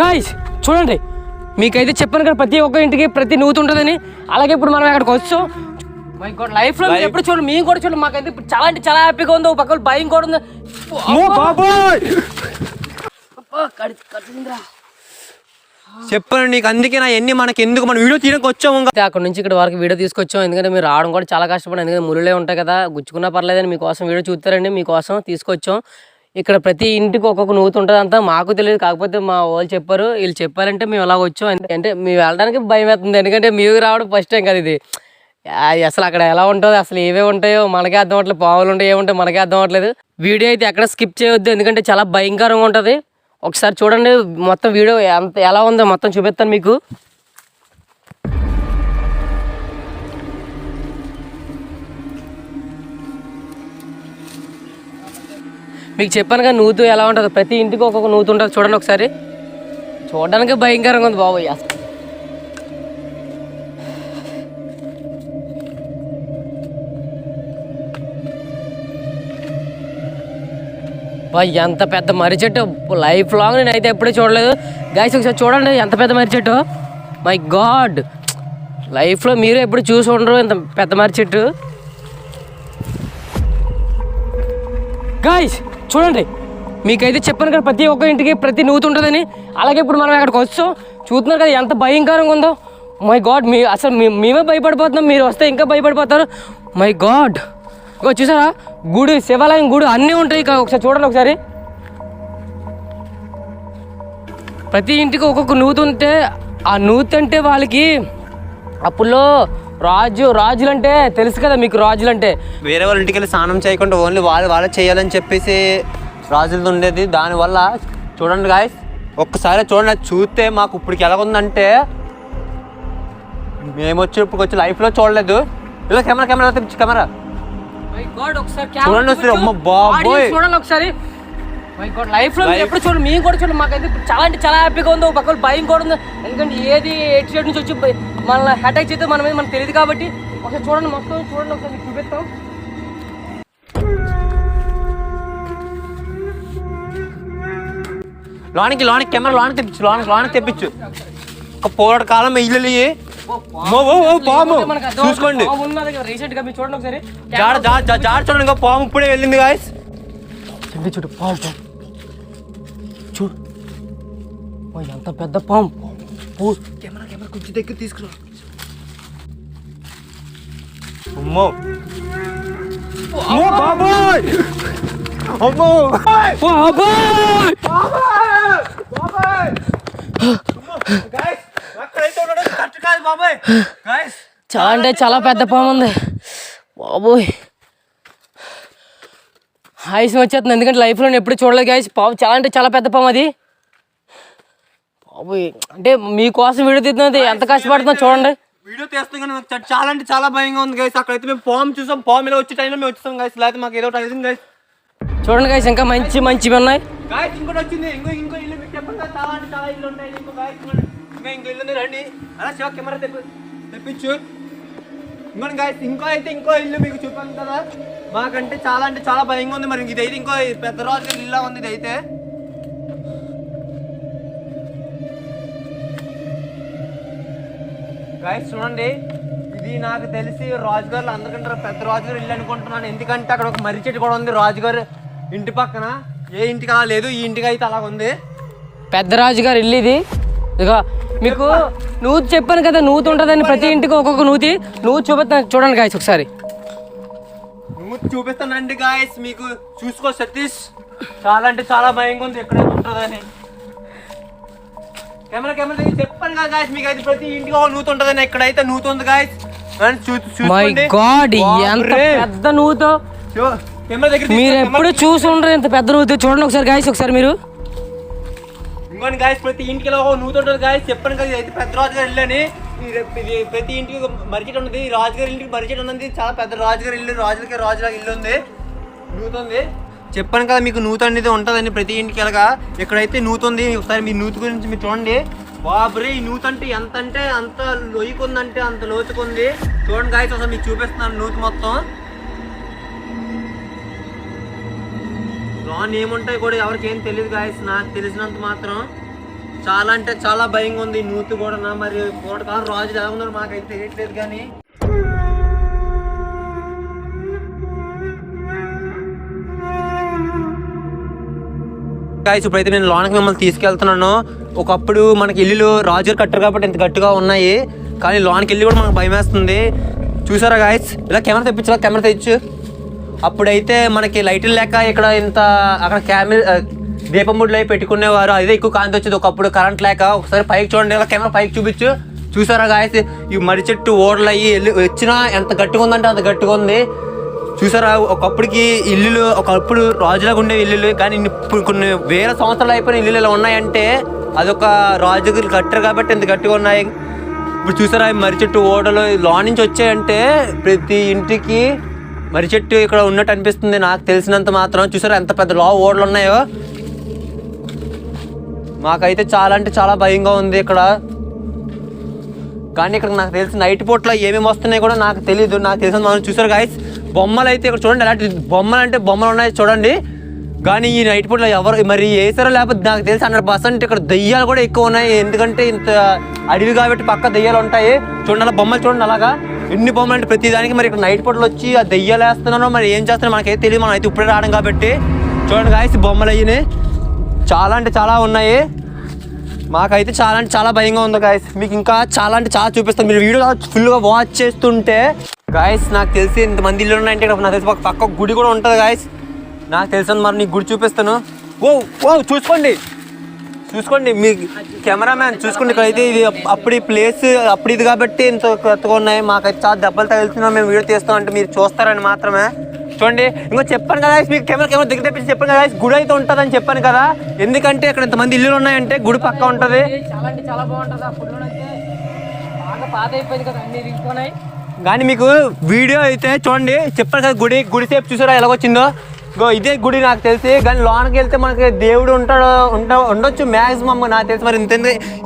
Guys చూడండి. మీకైతే చెప్పాను కదా ప్రతి ఒక్క ఇంటికి ప్రతి నూతి ఉంటుందని. అలాగే ఇప్పుడు మనం అక్కడికి వచ్చాం లైఫ్లో ఎప్పుడు చూడండి మేము కూడా చూడండి మాకైతే ఇప్పుడు చాలా అంటే చాలా హ్యాపీగా ఉంది. ఒక పక్కన భయం కూడా ఉంది. చెప్పాను నీకు అందుకే నా ఎన్ని మనకి ఎందుకు మన వీడియో తీయడానికి వచ్చాము అక్కడ నుంచి ఇక్కడ వరకు వీడియో తీసుకొచ్చాం. ఎందుకంటే మీరు రావడం కూడా చాలా కష్టపడి ఎందుకంటే మురులే ఉంటాయి కదా. గుచ్చుకున్నా పర్లేదని మీకోసం వీడియో చూస్తారండి. మీకోసం తీసుకొచ్చాం. ఇక్కడ ప్రతి ఇంటికి ఒక్కొక్క నూతి ఉంటుంది అంతా మాకు తెలియదు కాకపోతే మా వాళ్ళు చెప్పారు. వీళ్ళు చెప్పారంటే మేము అలా వచ్చాం. అంటే- మేము వెళ్ళడానికి భయం అవుతుంది ఎందుకంటే మీరు రావడం ఫస్ట్ టైం కదా ఇది. అసలు అక్కడ ఎలా ఉంటుందో అసలు ఏవే ఉంటాయో మనకే అర్థం అవ్వట్లేదు. పావులు ఉంటాయి ఏముంటాయి మనకే అర్థం అవ్వట్లేదు. వీడియో అయితే ఎక్కడ స్కిప్ చేయొద్దు. ఎందుకంటే చాలా భయంకరంగా ఉంటుంది. ఒకసారి చూడండి మొత్తం వీడియో ఎంత ఎలా ఉందో మొత్తం చూపిస్తాను మీకు. మీకు చెప్పాను కానీ నూతు ఎలా ఉంటుంది. ప్రతి ఇంటికి ఒక్కొక్క నూతు ఉంటుంది. చూడండి ఒకసారి. చూడడానికి భయంకరంగా ఉంది బాబు అసలు. బా, ఎంత పెద్ద మర్రి చెట్టు. లైఫ్ లాంగ్ నేను అయితే ఎప్పుడూ చూడలేదు. గాయస్ ఒకసారి చూడండి ఎంత పెద్ద మర్రి చెట్టు. మై గాడ్ లైఫ్లో మీరు ఎప్పుడు చూసి ఉండరు ఇంత పెద్ద మర్రి చెట్టు. గాయస్ చూడండి మీకైతే చెప్పాను కదా ప్రతి ఒక్క ఇంటికి ప్రతి నూతి ఉంటుందని. అలాగే ఇప్పుడు మనం అక్కడికి వచ్చాం చూస్తున్నారు కదా ఎంత భయంకరంగా ఉందో. మై గాడ్ మీ అసలు మేమే భయపడిపోతున్నాం మీరు వస్తే ఇంకా భయపడిపోతారు. మై గాడ్ ఇగో చూసారా గుడి శివాలయం గుడి అన్నీ ఉంటాయి ఇక ఒకసారి చూడండి ఒకసారి. ప్రతి ఇంటికి ఒక్కొక్క నూతి ఉంటే ఆ నూతి అంటే వాళ్ళకి అప్పుల్లో రాజు రాజులంటే తెలుసు కదా మీకు రాజులంటే. వేరే వాళ్ళ ఇంటికి వెళ్ళి స్నానం చేయకుండా ఓన్లీ వాళ్ళు వాళ్ళే చేయాలని చెప్పేసి రాజులది ఉండేది. దానివల్ల చూడండి గాయస్ ఒక్కసారి చూడండి చూస్తే మాకు ఇప్పటికి ఎలా ఉందంటే మేము వచ్చి ఇప్పుడు వచ్చి లైఫ్లో చూడలేదు. ఇలా కెమెరా. కెమెరా తెప్పించు కెమెరా చూడండి ఒకసారి, అమ్మ బాబోయ్. చూడండి ఒకసారి. లైఫ్లో ఎప్పుడు చూడండి మేము కూడా చూడండి మాకైతే చాలా అంటే చాలా హ్యాపీగా ఉంది. ఒక పక్కన భయం కూడా ఉంది. ఎందుకంటే ఏది ఎటు సైడ్ నుంచి వచ్చి మనల్ని అటాక్ చేస్తే మన మీద మనకు తెలియదు కాబట్టి ఒకసారి చూడండి మొత్తం చూడండి ఒకసారి మీకు చూపిస్తాం. లోనికి లోనికి కెమెరా లోనికి తెప్పించు లోనికి లోనికి తెప్పించు. ఒక పోరాట కాలం ఇల్లు పాము. చూసుకోండి. రీసెంట్గా మీరు చూడండి ఒకసారి. జాడ జాడ చూడండి పాము ఇప్పుడే వెళ్ళింది గాయస్ చూడు చూడు పాము. ఎంత పెద్ద పాము పూ. కెమెరా కెమెరా కొంచెం దగ్గర తీసుకురా అమ్మో బాబాయ్! అమ్మో. బాబాయ్! చాలా అంటే చాలా పెద్ద పాము ఉంది. బాబోయ్. ఆయుసం వచ్చేస్తుంది ఎందుకంటే లైఫ్లో ఎప్పుడు చూడలేదు గాయస్ పాము చాలా అంటే చాలా పెద్ద పాము అది. బాబోయ్. అంటే మీకోసం వీడియో తీస్తున్నది ఎంత కష్టపడుతుందో చూడండి. వీడియో తీస్తాం కానీ నాకు చ- చాలా అంటే చాలా భయంగా ఉంది గైస్ అక్కడైతే మేము పాము చూసాం పాము ఇలా వచ్చే టైంలో మేము వచ్చేసాం గైస్ లేకపోతే మాకు ఏదో ఒకటి అయింది గైస్ చూడండి గాయస్ ఇంకా మంచి మంచివి ఉన్నాయి. గాయస్ ఇంకోటి వచ్చింది. ఇంకో ఇంకో ఇల్లు మీకు చెప్పండి కదా, చాలా అంటే చాలా ఇల్లు ఉన్నాయి. ఇంకో గాయస్ ఇంకా ఇంకో ఇల్లు ఉంది రండి. అలా శివ కెమెరా తెప్పి తెప్పించు. ఇంకోటి గాయస్ ఇంకో అయితే ఇంకో ఇల్లు మీకు చూపాను కదా. మాకంటే చాలా అంటే చాలా భయంగా ఉంది మరి ఇది అయితే ఇంకో పెద్ద రోజు ఇల్లు ఉంది ఇది అయితే. గాయస్ చూడండి. ఇది నాకు తెలిసి రాజుగారు అందరికంటే పెద్ద రాజుగారు ఇల్లు అనుకుంటున్నాను. ఎందుకంటే అక్కడ ఒక మర్రి చెట్టు కూడా ఉంది. రాజుగారు ఇంటి పక్కన. ఏ ఇంటికి అలా లేదు. ఈ ఇంటికి అయితే అలా ఉంది. పెద్దరాజు గారు ఇల్లు ఇది. ఇక మీకు నూతి చెప్పాను కదా నూతి ఉంటుందని ప్రతి ఇంటికి ఒక్కొక్క నూతి. నూతి చూపిస్తాను చూడండి గాయస్ ఒకసారి. నువ్వు చూపిస్తానండి గాయస్ మీకు చూసుకో సతీష్. చాలా అంటే చాలా భయంగా ఉంది. ఎక్కడ ఉంటుందని. కెమెరా కెమెరా చెప్పాను కదా గాయస్ మీకు అయితే ప్రతి ఇంటికి ఒక నూతి ఉంటుందని ఎక్కడైతే నూతి ఉంది గాయస్ మై గాడ్ ఎంత పెద్ద నూతో. కెమెరా దగ్గర మీరు ఎప్పుడు చూసి ఉండరు ఇంత పెద్ద నూతి. చూడండి ఒకసారి గాయస్ ఒకసారి మీరు. ఇంకోటి గాయస్ ప్రతి ఇంటికి ఒక నూతి ఉంటుంది గాయస్ చెప్పాను కదా ఇది పెద్ద రాజుగారి ఇల్లు అని. ఇది ఇది ప్రతి ఇంటికి మరిచెట్టు ఉన్నది. రాజుగారి ఇంటికి మరిచెట్టు ఉన్నది. చాలా పెద్ద రాజుగారి ఇల్లు రాజులకి రాజులాగా ఇల్లు ఉంది. నూతి ఉంది. చెప్పాను కదా మీకు నూత అనేది ఉంటుందని ప్రతి ఇంటికి ఎలాగా? ఇక్కడైతే నూతి ఉంది ఒకసారి మీ నూతి గురించి మీరు చూడండి. బాబరే ఈ నూతి అంటే ఎంత అంటే అంత లొయ్యకుందంటే అంత లోతుకుంది. చూడండి గాయస్ ఒకసారి మీకు చూపిస్తున్నాను నూతి మొత్తం. లోన్ ఏముంటాయి కూడా ఎవరికి ఏం తెలియదు గాయస్ నాకు తెలిసినంత మాత్రం. చాలా అంటే చాలా భయంగా ఉంది నూతు నూతి కూడా మరి కాలంలో రాజు ఎలా ఉన్నారు మాకైతే తెలియట్లేదు కానీ. గాయస్ ఇప్పుడైతే నేను లోనకి మిమ్మల్ని తీసుకెళ్తున్నాను. ఒకప్పుడు మనకి ఇల్లులు రాజుగారు కట్టరు కాబట్టి ఇంత గట్టిగా ఉన్నాయి. కానీ లోనకి వెళ్ళి కూడా మనకు భయం వేస్తుంది. చూసారా గాయస్? ఇలా కెమెరా తెప్పించరా కెమెరా తెచ్చు అప్పుడైతే మనకి లైట్లు లేక ఇక్కడ ఇంత అక్కడ కెమెరా దీపం ముడ్లు అవి పెట్టుకునేవారు. అదే ఎక్కువ కాంతి వచ్చేది. ఒకప్పుడు కరెంట్ లేక ఒకసారి పైకి చూడండి ఇలా కెమెరా పైకి చూపించు. చూసారా గాయస్? ఈ మడి చెట్టు ఓడలు అయ్యి వెళ్ళి వచ్చినా ఎంత గట్టిగా ఉందంటే అంత గట్టిగా ఉంది. చూసారా ఒకప్పటికి ఇల్లులు ఒకప్పుడు రాజులాగా ఉండే ఇల్లులు కానీ ఇప్పుడు కొన్ని వేల సంవత్సరాలు అయిపోయిన ఇల్లులు ఇలా ఉన్నాయంటే అదొక రాజుకి కట్టరు కాబట్టి ఇంత గట్టిగా ఉన్నాయి. ఇప్పుడు చూసారా మర్రి చెట్టు ఓడలు లో నుంచి వచ్చాయంటే ప్రతి ఇంటికి మర్రి చెట్టు ఇక్కడ ఉన్నట్టు అనిపిస్తుంది నాకు తెలిసినంత మాత్రం. చూసారా ఎంత పెద్ద లో ఓడలు ఉన్నాయో. మాకైతే చాలా అంటే చాలా భయంగా ఉంది ఇక్కడ. కానీ ఇక్కడ నాకు తెలిసి నైట్ పూట్లో ఏమేమి వస్తున్నాయి కూడా నాకు తెలియదు నాకు తెలిసిన మనం చూసారు గాయస్ బొమ్మలు అయితే ఇక్కడ చూడండి అలాంటి బొమ్మలు అంటే బొమ్మలు ఉన్నాయి చూడండి. కానీ ఈ నైట్ పూట ఎవరు మరి వేసారో లేకపోతే నాకు తెలిసి హండ్రెడ్ పర్సెంట్ ఇక్కడ దయ్యాలు కూడా ఎక్కువ ఉన్నాయి. ఎందుకంటే ఇంత అడవి కాబట్టి పక్క దయ్యాలు ఉంటాయి. చూడండి అలా బొమ్మలు చూడండి అలాగా. ఎన్ని బొమ్మలు అంటే ప్రతి దానికి మరి ఇక్కడ నైట్ పూటలు వచ్చి ఆ దయ్యాలు వేస్తున్నారో మరి ఏం చేస్తున్నారో మనకైతే తెలియదు. మనం అయితే ఇప్పుడే రావడం కాబట్టి. చూడండి గాయస్ బొమ్మలు అయ్యి చాలా అంటే చాలా ఉన్నాయి. మాకైతే చాలా అంటే చాలా భయంగా ఉంది గాయస్ మీకు ఇంకా చాలా అంటే చాలా చూపిస్తాను. మీరు వీడియో ఫుల్గా వాచ్ చేస్తుంటే గాయస్ నాకు తెలిసి ఇంతమంది ఇల్లు ఉన్నాయంటే ఇక్కడ నాకు తెలిసి ఒక పక్క గుడి కూడా ఉంటుంది గాయస్ నాకు తెలిసిన మరి నీకు గుడి చూపిస్తాను. ఓ ఓ చూసుకోండి. చూసుకోండి మీ కెమెరామ్యాన్ చూసుకోండి ఇక్కడైతే ఇది అప్పుడు ఈ ప్లేస్ అప్పుడు ఇది కాబట్టి ఇంత కొత్తగా ఉన్నాయి. మాకైతే చాలా దెబ్బలు తగులుతున్నాం మేము వీడియో తీస్తాం అంటే మీరు చూస్తారని మాత్రమే. చూడండి ఇంకో చెప్పాను కదా మీకు కెమెరా కెమెరా దగ్గర తెప్పించి చెప్పాను కదా గుడి అయితే ఉంటుందని చెప్పాను కదా. ఎందుకంటే ఇక్కడ ఇంతమంది ఇల్లులు ఉన్నాయంటే గుడి పక్క ఉంటుంది. చాలా అంటే చాలా బాగుంటుంది. ఆ ఫుడ్ బాగా పాత అయిపోయింది కదా అన్ని కానీ మీకు వీడియో అయితే చూడండి చెప్పాను కదా గుడి గుడి సేపు చూసారా ఎలాగొచ్చిందో? గో ఇదే గుడి నాకు తెలిసి కానీ లోనకి వెళ్తే మనకి దేవుడు ఉంటాడు ఉంట ఉండొచ్చు మ్యాక్సిమమ్ నాకు తెలిసి మరి ఇంత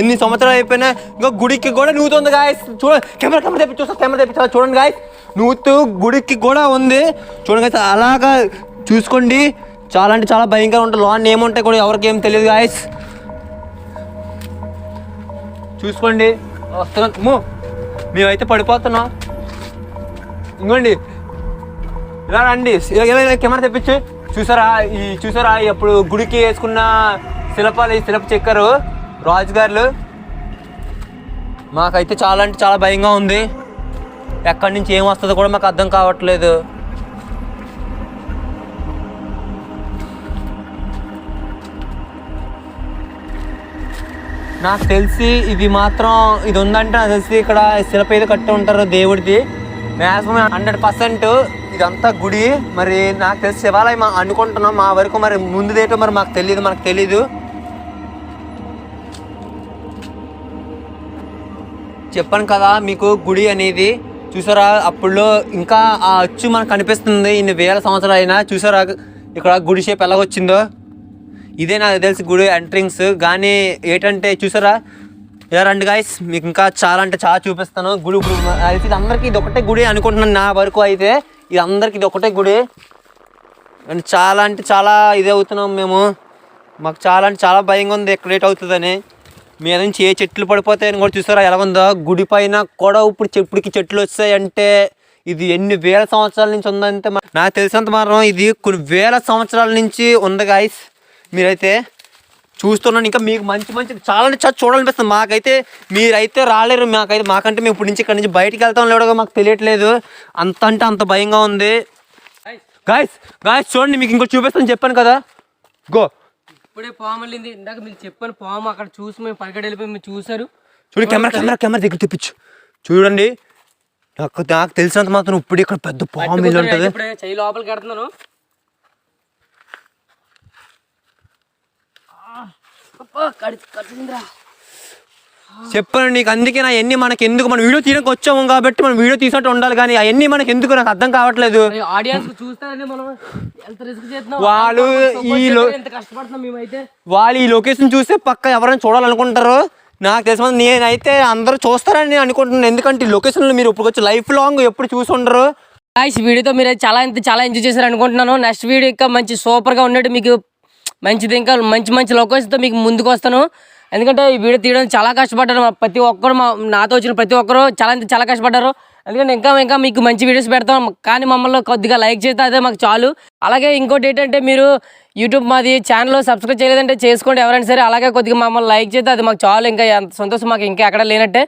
ఎన్ని సంవత్సరాలు అయిపోయినా ఇంకో గుడికి కూడా నూతుంది గాయస్ చూడ కెమెరా కెమెరా తెప్పి చూస్తా కెమెరా తెప్పించాలి చూడండి గాయస్ నూతు గుడికి కూడా ఉంది. చూడండి గాయస్ అలాగా చూసుకోండి. చాలా అంటే చాలా భయంకరంగా ఉంటుంది. లోన్ ఏముంటాయి కూడా ఎవరికి ఏం తెలియదు గాయస్ చూసుకోండి. వస్తున్నాం. మేమైతే పడిపోతున్నాం. ఇంకోండి. ఇలా రండి. కెమెరా తెప్పించు. చూసారా ఈ చూసారా ఇప్పుడు గుడికి వేసుకున్న శిల్పాలు ఈ శిల్ప చెక్కారు రాజుగారులు మాకైతే చాలా అంటే చాలా భయంగా ఉంది. ఎక్కడి నుంచి ఏం వస్తుందో కూడా మాకు అర్థం కావట్లేదు. నాకు తెలిసి ఇది మాత్రం ఇది ఉందంటే నాకు తెలిసి ఇక్కడ శిల్ప ఏదో కట్టి ఉంటారు దేవుడిది. మ్యాక్సిమం హండ్రెడ్ పర్సెంట్ ఇదంతా గుడి. మరి నాకు తెలిసి శివాలయం అనుకుంటున్నాం. మా వరకు మరి ముందుదేటో మరి మాకు తెలియదు మనకు తెలీదు. చెప్పాను కదా మీకు గుడి అనేది చూసారా? అప్పుడులో ఇంకా ఆ అచ్చు మనకు కనిపిస్తుంది. ఇన్ని వేల సంవత్సరాలు అయినా చూసారా? ఇక్కడ గుడి షేప్ ఎలాగొచ్చిందో. ఇదే నాకు తెలిసి గుడి ఎంట్రింగ్స్ కానీ ఏంటంటే చూసారా? రండి గాయస్ మీకు ఇంకా చాలా అంటే చాలా చూపిస్తాను. గుడి అయితే ఇది అందరికీ ఇది ఒకటే గుడి అనుకుంటున్నాను నా వరకు అయితే. ఇది అందరికీ ఇది ఒకటే గుడి. అండ్ చాలా అంటే చాలా ఇది అవుతున్నాం మేము. మాకు చాలా అంటే చాలా భయంగా ఉంది ఎక్కడ లేట్ అవుతుందని. మీద నుంచి ఏ చెట్లు పడిపోతాయని కూడా చూసారా? ఎలా ఉందో? గుడి పైన కూడా ఇప్పుడు చెప్పుడికి చెట్లు వచ్చాయంటే ఇది ఎన్ని వేల సంవత్సరాల నుంచి ఉందంటే నాకు తెలిసినంత మాత్రం ఇది కొన్ని వేల సంవత్సరాల నుంచి ఉంది గాయస్ మీరైతే చూస్తున్నాను ఇంకా మీకు మంచి మంచి చాలా అంటే చాలా చూడాలనిపిస్తుంది. మాకైతే మీరైతే రాలేరు. మాకైతే మాకంటే మేము ఇప్పుడు నుంచి ఇక్కడ నుంచి బయటికి వెళ్తాం లేడో మాకు తెలియట్లేదు. అంత అంటే అంత భయంగా ఉంది. గాయస్ గాయస్ చూడండి మీకు ఇంకోటి చూపిస్తాను చెప్పాను కదా. గో ఇప్పుడే పాము వెళ్ళింది ఇందాక మీకు చెప్పాను పాము అక్కడ చూసి మేము పైకి వెళ్ళిపోయి మీరు చూసారు చూడండి కెమెరా కెమెరా కెమెరా దగ్గర తెప్పించు చూడండి. నాకు నాకు తెలిసినంత మాత్రం ఇప్పుడు ఇక్కడ పెద్ద పాము ఇల్లు ఉంటుంది. చెయ్యి లోపలికి కడుతున్నాను. చెప్పాను నీకు అందుకే నా ఎన్ని మనకి ఎందుకు మనం వీడియో తీయడానికి వచ్చాము కాబట్టి మనం వీడియో తీసినట్టు ఉండాలి కానీ అవన్నీ మనకి ఎందుకు నాకు అర్థం కావట్లేదు. వాళ్ళు ఈ వాళ్ళు ఈ లొకేషన్ చూస్తే పక్క ఎవరైనా చూడాలనుకుంటారు? నాకు తెలిసిన నేనైతే అందరూ చూస్తారని నేను అనుకుంటున్నాను. ఎందుకంటే ఈ లొకేషన్లో మీరు ఇప్పుడు వచ్చి లైఫ్ లాంగ్ ఎప్పుడు చూసి ఉండరు. గాయస్ వీడియోతో మీరు చాలా ఎంత చాలా ఎంజాయ్ చేశారు అనుకుంటున్నాను. నెక్స్ట్ వీడియో ఇంకా మంచి సూపర్గా ఉన్నట్టు మీకు మంచిది ఇంకా మంచి మంచి లొకేషన్తో మీకు ముందుకు వస్తాను. ఎందుకంటే ఈ వీడియో తీయడానికి చాలా కష్టపడ్డారు మా ప్రతి ఒక్కరు మా నాతో వచ్చిన ప్రతి ఒక్కరు చాలా అంటే చాలా కష్టపడ్డారు. ఎందుకంటే ఇంకా ఇంకా మీకు మంచి వీడియోస్ పెడతాం. కానీ మమ్మల్ని కొద్దిగా లైక్ చేస్తే అదే మాకు చాలు. అలాగే ఇంకోటి ఏంటంటే మీరు యూట్యూబ్ మాది ఛానల్ సబ్స్క్రైబ్ చేయలేదంటే చేసుకోండి ఎవరైనా సరే. అలాగే కొద్దిగా మమ్మల్ని లైక్ చేస్తే అది మాకు చాలు. ఇంకా ఎంత సంతోషం మాకు ఇంకా ఎక్కడ లేనట్టే.